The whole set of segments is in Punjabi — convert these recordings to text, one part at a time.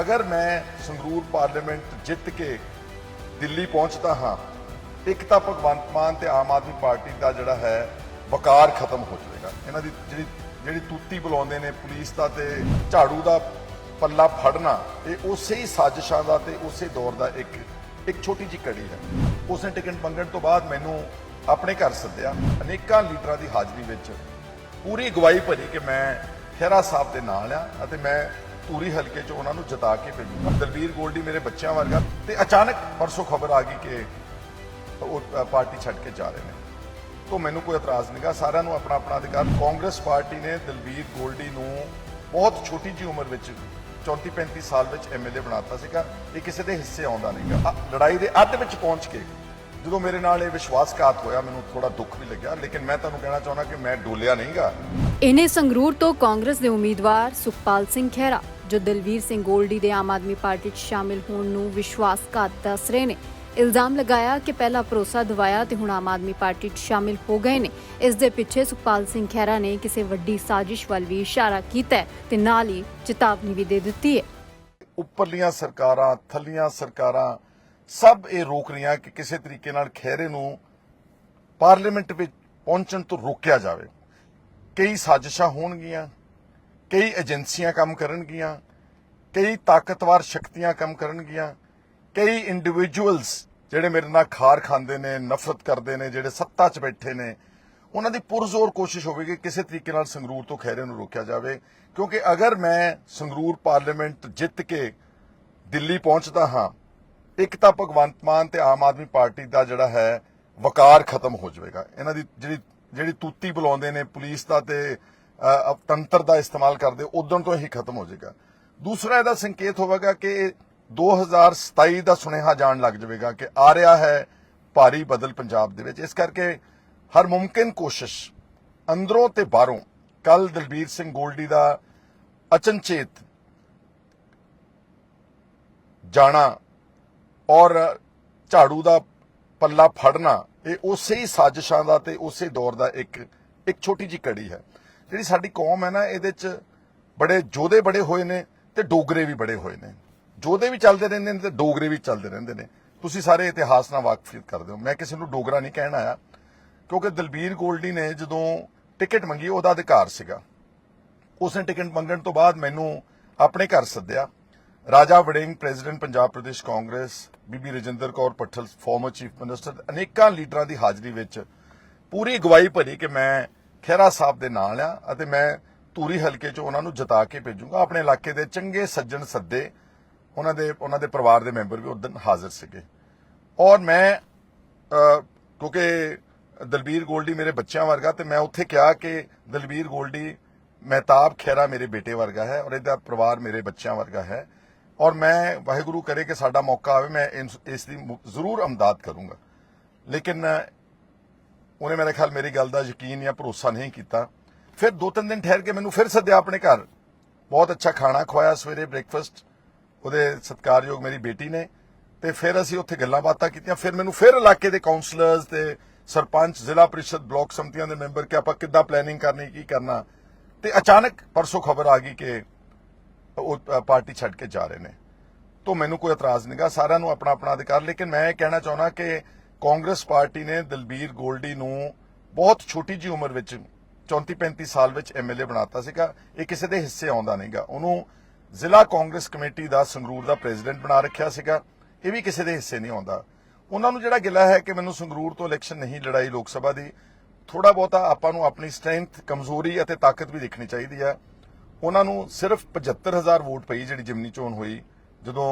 ਅਗਰ ਮੈਂ ਸੰਗਰੂਰ ਪਾਰਲੀਮੈਂਟ ਜਿੱਤ ਕੇ ਦਿੱਲੀ ਪਹੁੰਚਦਾ ਹਾਂ, ਇੱਕ ਤਾਂ ਭਗਵੰਤ ਮਾਨ ਤੇ ਆਮ ਆਦਮੀ ਪਾਰਟੀ ਦਾ ਜਿਹੜਾ ਹੈ, ਵਕਾਰ ਖਤਮ ਹੋ ਜਾਵੇਗਾ। ਇਹਨਾਂ ਦੀ ਜਿਹੜੀ ਜਿਹੜੀ ਤੂਤੀ ਬੁਲਾਉਂਦੇ ਨੇ ਪੁਲਿਸ ਦਾ ਤੇ ਝਾੜੂ ਦਾ ਪੱਲਾ ਫੜਨਾ, ਇਹ ਉਸੇ ਹੀ ਸਾਜ਼ਿਸ਼ਾਂ ਦਾ ਤੇ ਉਸੇ ਦੌਰ ਦਾ ਇੱਕ ਇੱਕ ਛੋਟੀ ਜਿਹੀ ਕੜੀ ਹੈ। ਉਸਨੇ ਟਿਕਟ ਮੰਗਣ ਤੋਂ ਬਾਅਦ ਮੈਨੂੰ ਆਪਣੇ ਘਰ ਸੱਦਿਆ। ਅਨੇਕਾਂ ਲੀਡਰਾਂ ਦੀ ਹਾਜ਼ਰੀ ਵਿੱਚ ਪੂਰੀ ਗਵਾਹੀ ਭਰੀ ਕਿ ਮੈਂ ਖਹਿਰਾ ਸਾਹਿਬ ਦੇ ਨਾਲ ਆ ਅਤੇ ਮੈਂ ਧੂਰੀ ਹਲਕੇ 'ਚ ਉਹਨਾਂ ਨੂੰ ਜਿਤਾ ਕੇ ਭੇਜੂਗਾ ਦਲਬੀਰ ਗੋਲਡੀ ਮੇਰੇ ਬੱਚਿਆਂ ਵਰਗਾ ਤੇ ਅਚਾਨਕ ਪਰਸੋਂ ਖਬਰ ਆ ਗਈ ਕਿ ਉਹ ਪਾਰਟੀ ਛੱਡ ਕੇ ਜਾ ਰਹੇ ਨੇ। ਤੋਂ ਮੈਨੂੰ ਕੋਈ ਇਤਰਾਜ਼ ਨਹੀਂਗਾ ਸਾਰਿਆਂ ਨੂੰ ਆਪਣਾ ਆਪਣਾ ਅਧਿਕਾਰ। ਕਾਂਗਰਸ ਪਾਰਟੀ ਨੇ ਦਲਬੀਰ ਗੋਲਡੀ ਨੂੰ ਬਹੁਤ ਛੋਟੀ ਜੀ ਉਮਰ ਵਿੱਚ 34 35 ਸਾਲ ਵਿੱਚ ਐਮਐਲਏ ਬਣਾਤਾ ਸੀਗਾ। ਇਹ ਕਿਸੇ ਦੇ ਹਿੱਸੇ ਆਉਂਦਾ ਨਹੀਂਗਾ ਅ, ਲੜਾਈ ਦੇ ਅੱਧ ਵਿੱਚ ਪਹੁੰਚ ਕੇ ਜਦੋਂ ਮੇਰੇ ਨਾਲ ਇਹ ਵਿਸ਼ਵਾਸਘਾਤ ਹੋਇਆ ਮੈਨੂੰ ਥੋੜਾ ਦੁੱਖ ਵੀ ਲੱਗਿਆ। ਲੇਕਿਨ ਮੈਂ ਤੁਹਾਨੂੰ ਕਹਿਣਾ ਚਾਹੁੰਦਾ ਕਿ ਮੈਂ ਡੋਲਿਆ ਨਹੀਂਗਾ ਇਹਨੇ ਸੰਗਰੂਰ ਤੋਂ ਕਾਂਗਰਸ ਦੇ ਉਮੀਦਵਾਰ ਸੁਖਪਾਲ ਸਿੰਘ ਖਹਿਰਾ ਜੋ ਦਲਵੀਰ ਸਿੰਘ ਗੋਲਡੀ ਦੇ ਆਮ ਆਦਮੀ ਪਾਰਟੀ 'ਚ ਸ਼ਾਮਿਲ ਹੋਣ ਨੂੰ ਵਿਸ਼ਵਾਸਘਾਤ ਦੱਸ ਰਹੇ ਨੇ। ਇਲਜ਼ਾਮ ਲਗਾਇਆ ਕਿ ਪਹਿਲਾਂ ਭਰੋਸਾ ਦਿਵਾਇਆ ਤੇ ਹੁਣ ਆਮ ਆਦਮੀ ਪਾਰਟੀ 'ਚ ਸ਼ਾਮਿਲ ਹੋ ਗਏ ਨੇ। ਇਸ ਦੇ ਪਿੱਛੇ ਸੁਖਪਾਲ ਸਿੰਘ ਖਹਿਰਾ ਨੇ ਕਿਸੇ ਵੱਡੀ ਸਾਜ਼ਿਸ਼ ਵੱਲ ਵੀ ਇਸ਼ਾਰਾ ਕੀਤਾ ਹੈ ਤੇ ਨਾਲ ਹੀ ਚੇਤਾਵਨੀ ਵੀ ਦੇ ਦਿੱਤੀ ਹੈ। ਉੱਪਰਲੀਆਂ ਸਰਕਾਰਾਂ, ਥੱਲੀਆਂ ਸਰਕਾਰਾਂ ਸਭ ਇਹ ਰੋਕ ਰਹੀਆਂ ਕਿ ਕਿਸੇ ਤਰੀਕੇ ਨਾਲ ਖਹਿਰੇ ਨੂੰ ਪਾਰਲੀਮੈਂਟ ਵਿੱਚ ਪਹੁੰਚਣ ਤੋਂ ਰੋਕਿਆ ਜਾਵੇ। ਕਈ ਸਾਜ਼ਿਸ਼ਾਂ ਹੋਣਗੀਆਂ। ਕਈ ਏਜੰਸੀਆਂ ਕੰਮ ਕਰਨਗੀਆਂ, ਕਈ ਤਾਕਤਵਰ ਸ਼ਕਤੀਆਂ ਕੰਮ ਕਰਨਗੀਆਂ, ਕਈ ਇੰਡੀਵਿਜੂਅਲਸ ਜਿਹੜੇ ਮੇਰੇ ਨਾਲ ਖਾਰ ਖਾਂਦੇ ਨੇ, ਨਫ਼ਰਤ ਕਰਦੇ ਨੇ, ਜਿਹੜੇ ਸੱਤਾ 'ਚ ਬੈਠੇ ਨੇ, ਉਹਨਾਂ ਦੀ ਪੁਰਜ਼ੋਰ ਕੋਸ਼ਿਸ਼ ਹੋਵੇਗੀ ਕਿਸੇ ਤਰੀਕੇ ਨਾਲ ਸੰਗਰੂਰ ਤੋਂ ਖਹਿਰੇ ਨੂੰ ਰੋਕਿਆ ਜਾਵੇ। ਕਿਉਂਕਿ ਅਗਰ ਮੈਂ ਸੰਗਰੂਰ ਪਾਰਲੀਮੈਂਟ ਜਿੱਤ ਕੇ ਦਿੱਲੀ ਪਹੁੰਚਦਾ ਹਾਂ, ਇੱਕ ਤਾਂ ਭਗਵੰਤ ਮਾਨ ਤੇ ਆਮ ਆਦਮੀ ਪਾਰਟੀ ਦਾ ਜਿਹੜਾ ਹੈ ਵਕਾਰ ਖਤਮ ਹੋ ਜਾਵੇਗਾ। ਇਹਨਾਂ ਦੀ ਜਿਹੜੀ ਜਿਹੜੀ ਤੂਤੀ ਬੁਲਾਉਂਦੇ ਨੇ ਪੁਲਿਸ ਦਾ ਤੇ ਤੰਤਰ ਦਾ ਇਸਤੇਮਾਲ ਕਰਦੇ ਉਦੋਂ ਤੋਂ ਹੀ ਖਤਮ ਹੋ ਜਾਏਗਾ। ਦੂਸਰਾ ਇਹਦਾ ਸੰਕੇਤ ਹੋਵੇਗਾ ਕਿ 2027 ਦਾ ਸੁਨੇਹਾ ਜਾਣ ਲੱਗ ਜਾਵੇਗਾ ਕਿ ਆ ਰਿਹਾ ਹੈ ਭਾਰੀ ਬਦਲ ਪੰਜਾਬ ਦੇ ਵਿੱਚ। ਇਸ ਕਰਕੇ ਹਰ ਮੁਮਕਿਨ ਕੋਸ਼ਿਸ਼ ਅੰਦਰੋਂ ਤੇ ਬਾਹਰੋਂ ਕੱਲ ਦਲਬੀਰ ਸਿੰਘ ਗੋਲਡੀ ਦਾ ਅਚਨਚੇਤ ਜਾਣਾ ਔਰ ਝਾੜੂ ਦਾ ਪੱਲਾ ਫੜਨਾ, ਇਹ ਉਸੇ ਹੀ ਸਾਜ਼ਿਸ਼ਾਂ ਦਾ ਤੇ ਉਸੇ ਦੌਰ ਦਾ ਇੱਕ ਇੱਕ ਛੋਟੀ ਜੀ ਕੜੀ ਹੈ। ਜਿਹੜੀ ਸਾਡੀ ਕੌਮ ਹੈ ਨਾ, ਇਹਦੇ ਚ ਬੜੇ ਜੋਧੇ ਬੜੇ ਹੋਏ ਨੇ ਤੇ ਡੋਗਰੇ ਵੀ ਬੜੇ ਹੋਏ ਨੇ। ਜੋਧੇ ਵੀ ਚੱਲਦੇ ਰਹਿੰਦੇ ਨੇ ਤੇ ਡੋਗਰੇ ਵੀ ਚੱਲਦੇ ਰਹਿੰਦੇ ਨੇ। ਤੁਸੀਂ ਸਾਰੇ ਇਤਿਹਾਸ ਨਾਲ ਵਾਕਫੀਅਤ ਕਰਦੇ ਹੋ। ਮੈਂ ਕਿਸੇ ਨੂੰ ਡੋਗਰਾ ਨਹੀਂ ਕਹਿਣ ਆਇਆ, ਕਿਉਂਕਿ ਦਲਬੀਰ ਗੋਲਡੀ ਨੇ ਜਦੋਂ ਟਿਕਟ ਮੰਗੀ, ਉਹਦਾ ਅਧਿਕਾਰ ਸੀਗਾ। ਉਸਨੇ ਟਿਕਟ ਮੰਗਣ ਤੋਂ ਬਾਅਦ ਮੈਨੂੰ ਆਪਣੇ ਘਰ ਸੱਦਿਆ। Raja Warring, president Punjab Pradesh Congress, Bibi Rajinder Kaur Bhattal former chief minister ਅਨੇਕਾਂ ਲੀਡਰਾਂ ਦੀ ਹਾਜ਼ਰੀ ਵਿੱਚ ਪੂਰੀ ਗਵਾਹੀ ਭਰੀ ਕਿ ਮੈਂ ਖਹਿਰਾ ਸਾਹਿਬ ਦੇ ਨਾਲ ਆ ਅਤੇ ਮੈਂ ਧੂਰੀ ਹਲਕੇ 'ਚ ਉਹਨਾਂ ਨੂੰ ਜਿਤਾ ਕੇ ਭੇਜੂਗਾ। ਆਪਣੇ ਇਲਾਕੇ ਦੇ ਚੰਗੇ ਸੱਜਣ ਸੱਦੇ ਉਹਨਾਂ ਦੇ ਉਹਨਾਂ ਦੇ ਪਰਿਵਾਰ ਦੇ ਮੈਂਬਰ ਵੀ ਉਦੋਂ ਹਾਜ਼ਰ ਸੀਗੇ। ਔਰ ਮੈਂ ਕਿਉਂਕਿ ਦਲਬੀਰ ਗੋਲਡੀ ਮੇਰੇ ਬੱਚਿਆਂ ਵਰਗਾ ਤੇ ਮੈਂ ਉੱਥੇ ਕਿਹਾ ਕਿ ਦਲਬੀਰ ਗੋਲਡੀ, ਮਹਿਤਾਬ ਖੈਰਾ ਮੇਰੇ ਬੇਟੇ ਵਰਗਾ ਹੈ ਔਰ ਇਹਦਾ ਪਰਿਵਾਰ ਮੇਰੇ ਬੱਚਿਆਂ ਵਰਗਾ ਹੈ। ਔਰ ਮੈਂ ਵਾਹਿਗੁਰੂ ਕਰੇ ਕਿ ਸਾਡਾ ਮੌਕਾ ਆਵੇ, ਮੈਂ ਇਸ ਦੀ ਜ਼ਰੂਰ ਅਮਦਾਦ ਕਰੂੰਗਾ। ਲੇਕਿਨ ਉਹਨੇ ਮੇਰੇ ਖਿਆਲ ਮੇਰੀ ਗੱਲ ਦਾ ਯਕੀਨ ਜਾਂ ਭਰੋਸਾ ਨਹੀਂ ਕੀਤਾ। ਫਿਰ ਦੋ ਤਿੰਨ ਦਿਨ ਠਹਿਰ ਕੇ ਮੈਨੂੰ ਫਿਰ ਸੱਦਿਆ ਆਪਣੇ ਘਰ। ਬਹੁਤ ਅੱਛਾ ਖਾਣਾ ਖਵਾਇਆ ਸਵੇਰੇ ਬ੍ਰੇਕਫਾਸਟ ਉਹਦੇ ਸਤਿਕਾਰਯੋਗ ਮੇਰੀ ਬੇਟੀ ਨੇ। ਤੇ ਫਿਰ ਅਸੀਂ ਉੱਥੇ ਗੱਲਾਂ ਬਾਤਾਂ ਕੀਤੀਆਂ। ਫਿਰ ਮੈਨੂੰ ਫਿਰ ਇਲਾਕੇ ਦੇ ਕਾਉਂਸਲਰਸ ਤੇ ਸਰਪੰਚ, ਜ਼ਿਲ੍ਹਾ ਪ੍ਰੀਸ਼ਦ, ਬਲਾਕ ਸਮਤੀਆਂ ਦੇ ਮੈਂਬਰ ਕਿ ਆਪਾਂ ਕਿੱਦਾਂ ਪਲੈਨਿੰਗ ਕਰਨੀ, ਕੀ ਕਰਨਾ। ਤੇ ਅਚਾਨਕ ਪਰਸੋਂ ਖਬਰ ਆ ਗਈ ਕਿ ਉਹ ਪਾਰਟੀ ਛੱਡ ਕੇ ਜਾ ਰਹੇ ਨੇ। ਤੋਂ ਮੈਨੂੰ ਕੋਈ ਇਤਰਾਜ਼ ਨਹੀਂਗਾ ਸਾਰਿਆਂ ਨੂੰ ਆਪਣਾ ਆਪਣਾ ਅਧਿਕਾਰ। ਲੇਕਿਨ ਮੈਂ ਇਹ ਕਹਿਣਾ ਚਾਹੁੰਦਾ ਕਿ ਕਾਂਗਰਸ ਪਾਰਟੀ ਨੇ ਦਲਬੀਰ ਗੋਲਡੀ ਨੂੰ ਬਹੁਤ ਛੋਟੀ ਜੀ ਉਮਰ ਵਿੱਚ 34 35 ਸਾਲ ਵਿੱਚ ਐਮਐਲਏ ਬਣਾਤਾ ਸੀਗਾ। ਇਹ ਕਿਸੇ ਦੇ ਹਿੱਸੇ ਆਉਂਦਾ ਨਹੀਂਗਾ। ਉਹਨੂੰ ਜ਼ਿਲ੍ਹਾ ਕਾਂਗਰਸ ਕਮੇਟੀ ਦਾ ਸੰਗਰੂਰ ਦਾ ਪ੍ਰੈਜ਼ੀਡੈਂਟ ਬਣਾ ਰੱਖਿਆ ਸੀਗਾ। ਇਹ ਵੀ ਕਿਸੇ ਦੇ ਹਿੱਸੇ ਨਹੀਂ ਆਉਂਦਾ। ਉਹਨਾਂ ਨੂੰ ਜਿਹੜਾ ਗਿਲਾ ਹੈ ਕਿ ਮੈਨੂੰ ਸੰਗਰੂਰ ਤੋਂ ਇਲੈਕਸ਼ਨ ਨਹੀਂ ਲੜਾਈ ਲੋਕ ਸਭਾ ਦੀ ਥੋੜਾ ਬਹੁਤਾ ਆਪਾਂ ਨੂੰ ਆਪਣੀ ਸਟਰੈਂਥ, ਕਮਜ਼ੋਰੀ ਅਤੇ ਤਾਕਤ ਵੀ ਦੇਖਣੀ ਚਾਹੀਦੀ ਹੈ। ਉਹਨਾਂ ਨੂੰ ਸਿਰਫ 75000 ਵੋਟ ਪਈ ਜਿਹੜੀ ਜਿਮਨੀ ਚੋਣ ਹੋਈ, ਜਦੋਂ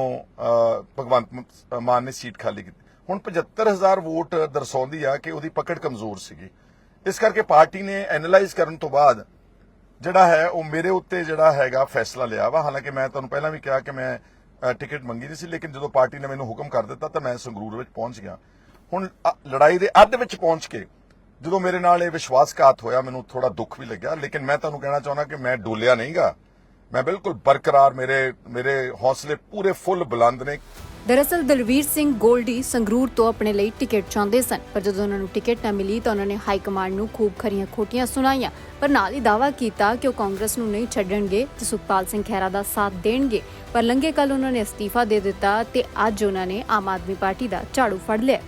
ਭਗਵੰਤ ਮਾਨ ਨੇ ਸੀਟ ਖਾਲੀ ਕੀਤੀ। ਹੁਣ 75000 ਵੋਟ ਦਰਸਾਉਂਦੀ ਆ ਕਿ ਉਹਦੀ ਪਕੜ ਕਮਜ਼ੋਰ ਸੀਗੀ। ਇਸ ਕਰਕੇ ਪਾਰਟੀ ਨੇ ਐਨਾਲਾਈਜ਼ ਕਰਨ ਤੋਂ ਬਾਅਦ ਜਿਹੜਾ ਹੈ, ਉਹ ਮੇਰੇ ਉੱਤੇ ਜਿਹੜਾ ਹੈਗਾ ਫੈਸਲਾ ਲਿਆ ਵਾ। ਹਾਲਾਂਕਿ ਮੈਂ ਤੁਹਾਨੂੰ ਪਹਿਲਾਂ ਵੀ ਕਿਹਾ ਕਿ ਮੈਂ ਟਿਕਟ ਮੰਗੀ ਨਹੀਂ ਸੀ, ਲੇਕਿਨ ਜਦੋਂ ਪਾਰਟੀ ਨੇ ਮੈਨੂੰ ਹੁਕਮ ਕਰ ਦਿੱਤਾ ਤਾਂ ਮੈਂ ਸੰਗਰੂਰ ਵਿੱਚ ਪਹੁੰਚ ਗਿਆ। ਹੁਣ ਲੜਾਈ ਦੇ ਅੱਧ ਵਿੱਚ ਪਹੁੰਚ ਕੇ ਜਦੋਂ ਮੇਰੇ ਨਾਲ ਇਹ ਵਿਸ਼ਵਾਸਘਾਤ ਹੋਇਆ, ਮੈਨੂੰ ਥੋੜਾ ਦੁੱਖ ਵੀ ਲੱਗਿਆ। ਲੇਕਿਨ ਮੈਂ ਤੁਹਾਨੂੰ ਕਹਿਣਾ ਚਾਹੁੰਦਾ ਕਿ ਮੈਂ ਡੋਲਿਆ ਨਹੀਂਗਾ। ਮੈਂ ਬਿਲਕੁਲ ਬਰਕਰਾਰ ਮੇਰੇ ਮੇਰੇ ਹੌਸਲੇ ਪੂਰੇ ਫੁੱਲ ਬੁਲੰਦ ਨੇ। ਦਰਅਸਲ ਦਲਵੀਰ ਸਿੰਘ ਗੋਲਡੀ ਸੰਗਰੂਰ ਤੋਂ ਆਪਣੇ ਲਈ ਟਿਕਟ ਚਾਹੁੰਦੇ ਸਨ, ਪਰ ਜਦੋਂ ਉਹਨਾਂ ਨੂੰ ਟਿਕਟ ਨਾ ਮਿਲੀ ਤਾਂ ਉਹਨਾਂ ਨੇ ਹਾਈ ਕਮਾਂਡ ਨੂੰ ਖੂਬ ਖਰੀਆਂ ਖੋਟੀਆਂ ਸੁਣਾਈਆਂ, ਪਰ ਨਾਲ ਹੀ ਦਾਅਵਾ ਕੀਤਾ ਕਿ ਉਹ ਕਾਂਗਰਸ ਨੂੰ ਨਹੀਂ ਛੱਡਣਗੇ, ਤੇ ਸੁਖਪਾਲ ਸਿੰਘ ਖਹਿਰਾ ਦਾ ਸਾਥ ਦੇਣਗੇ। ਪਰ ਲੰਘੇ ਕੱਲ ਉਹਨਾਂ ਨੇ ਅਸਤੀਫਾ ਦੇ ਦਿੱਤਾ ਤੇ ਅੱਜ ਉਹਨਾਂ ਨੇ ਆਮ ਆਦਮੀ ਪਾਰਟੀ ਦਾ ਝਾੜੂ ਫੜ ਲਿਆ।